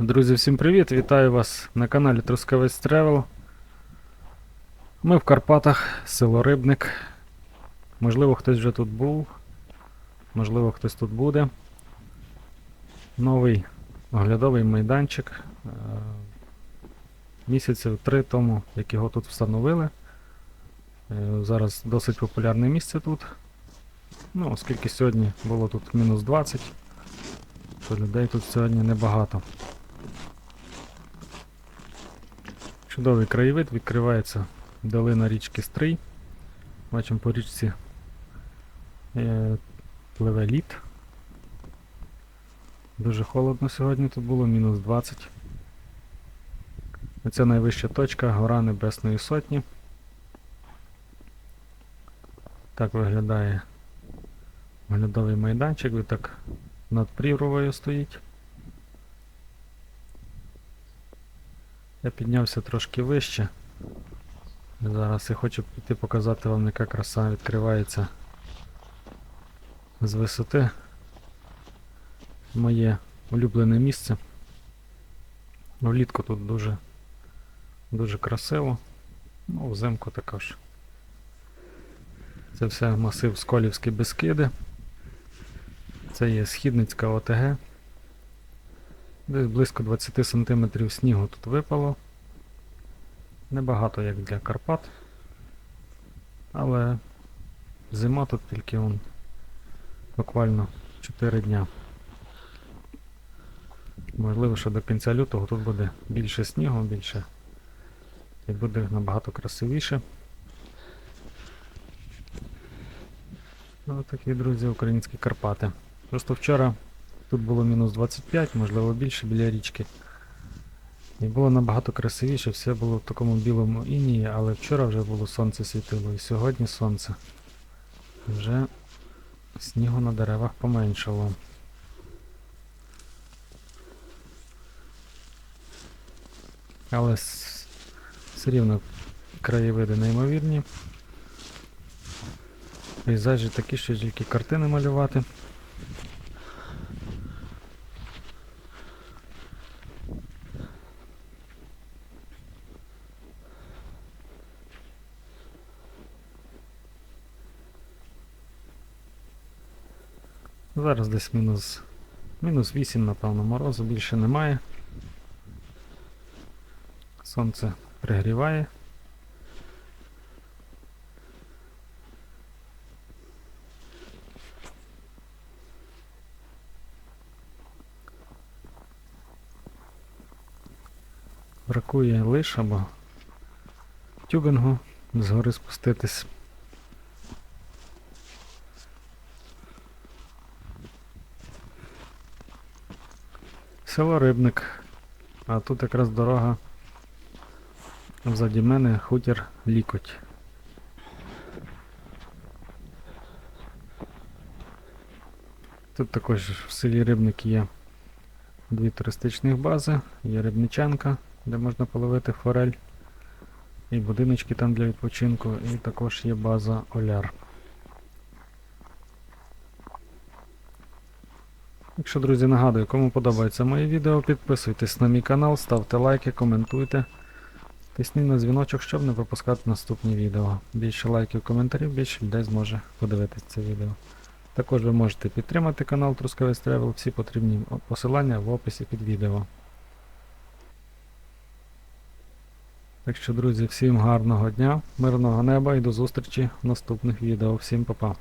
Друзі, всім привіт! Вітаю вас на каналі Трускавець Тревел. Ми в Карпатах, село Рибник. Можливо, хтось вже тут був, можливо, хтось тут буде. Новий оглядовий майданчик. Е, Місяців три тому, як його тут встановили. Е, Зараз досить популярне місце тут. Ну, оскільки сьогодні було тут мінус 20, то людей тут сьогодні небагато. Чудовий краєвид, відкривається долина річки Стрий. Бачимо по річці е, пливе лід. Дуже холодно сьогодні тут було, мінус 20. Це найвища точка гора Небесної Сотні. Так виглядає оглядовий майданчик, він так над прірвою стоїть. Я піднявся трошки вище. Зараз я хочу піти показати вам, яка краса відкривається з висоти. Моє улюблене місце. Влітку тут дуже дуже красиво. Ну, взимку також. Це все масив Сколівські Бескиди. Це є Східницька ОТГ. Десь близько 20 см снігу тут випало. Небагато як для Карпат. Але зима тут тільки он буквально 4 дня. Можливо, що до кінця лютого тут буде більше снігу, більше і буде набагато красивіше. Ось такі, друзі, українські Карпати. Просто вчора Тут було мінус 25, можливо більше біля річки. І було набагато красивіше, все було в такому білому інії, але вчора вже було сонце світило і сьогодні сонце. Вже снігу на деревах поменшало. Але все рівно краєвиди неймовірні. Пейзажі такі, що тільки картини малювати. Зараз десь мінус, мінус 8, напевно, морозу більше немає. Сонце пригріває. Бракує лиш або тюбингу згори спуститись. Село Рибник. А тут якраз дорога. Взаді мене хутір Лікоть. Тут також в селі Рибник є дві туристичних бази, є Рибничанка, де можна половити форель, і будиночки там для відпочинку, і також є база Оляр. Якщо, друзі, нагадую, кому подобається моє відео, підписуйтесь на мій канал, ставте лайки, коментуйте. Тисніть на дзвіночок, щоб не пропускати наступні відео. Більше лайків, коментарів, більше людей зможе подивитися це відео. Також ви можете підтримати канал Трускавець Travel, всі потрібні посилання в описі під відео. Так що, друзі, всім гарного дня, мирного неба і до зустрічі в наступних відео. Всім па-па.